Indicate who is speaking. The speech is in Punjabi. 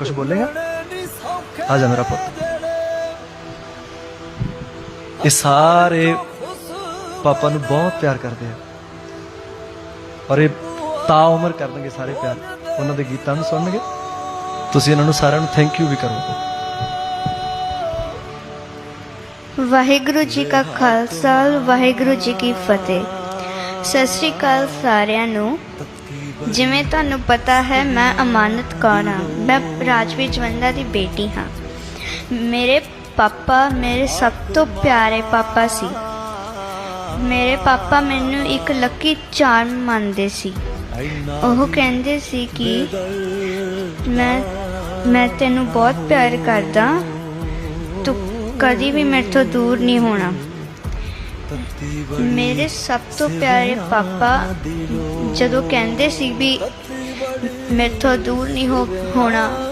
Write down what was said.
Speaker 1: ਕੁਝ ਬੋਲੇਗਾ? ਆ ਜਾ ਮੇਰਾ ਪੁੱਤ। ਇਹ ਸਾਰੇ ਪਾਪਾ ਨੂੰ ਬਹੁਤ ਪਿਆਰ ਕਰਦੇ ਆ। ਔਰ ਇਹ ਤਾਂ ਉਮਰ ਕਰਨਗੇ ਸਾਰੇ ਪਿਆਰ। ਉਹਨਾਂ ਦੇ ਗੀਤਾਂ ਨੂੰ ਸੁਣਨਗੇ। ਤੁਸੀਂ ਇਹਨਾਂ ਨੂੰ ਸਾਰਿਆਂ ਨੂੰ ਥੈਂਕ ਯੂ ਵੀ ਕਰੋ।
Speaker 2: ਵਾਹਿਗੁਰੂ ਜੀ ਕਾ ਖਾਲਸਾ, ਵਾਹਿਗੁਰੂ ਜੀ ਕੀ ਫਤਿਹ। ਸਤਿ ਸ੍ਰੀ ਅਕਾਲ ਸਾਰਿਆਂ ਨੂੰ। ਜਿਵੇਂ ਤੁਹਾਨੂੰ ਪਤਾ ਹੈ, ਮੈਂ ਅਮਾਨਤ ਕੌਰ ਹਾਂ। ਮੈਂ ਰਾਜਵੀਰ ਜਵੰਦਾ ਦੀ ਬੇਟੀ ਹਾਂ। ਮੇਰੇ ਪਾਪਾ ਮੇਰੇ ਸਭ ਤੋਂ ਪਿਆਰੇ ਪਾਪਾ ਸੀ। ਮੇਰੇ ਪਾਪਾ ਮੈਨੂੰ ਇੱਕ ਲੱਕੀ ਚਾਰਮ ਮੰਨਦੇ ਸੀ। ਉਹ ਕਹਿੰਦੇ ਸੀ ਕਿ ਮੈਂ ਮੈਂ ਤੈਨੂੰ ਬਹੁਤ ਪਿਆਰ ਕਰਦਾ। ਤੂੰ ਕਦੀ ਵੀ ਮੇਰੇ ਤੋਂ ਦੂਰ ਨਹੀਂ ਹੋਣਾ। ਮੇਰੇ ਸਭ ਤੋਂ ਪਿਆਰੇ ਪਾਪਾ ਜਦੋਂ ਕਹਿੰਦੇ ਸੀ ਵੀ ਮੇਥੋਂ ਦੂਰ ਨਹੀਂ ਹੋ ਹੋਣਾ।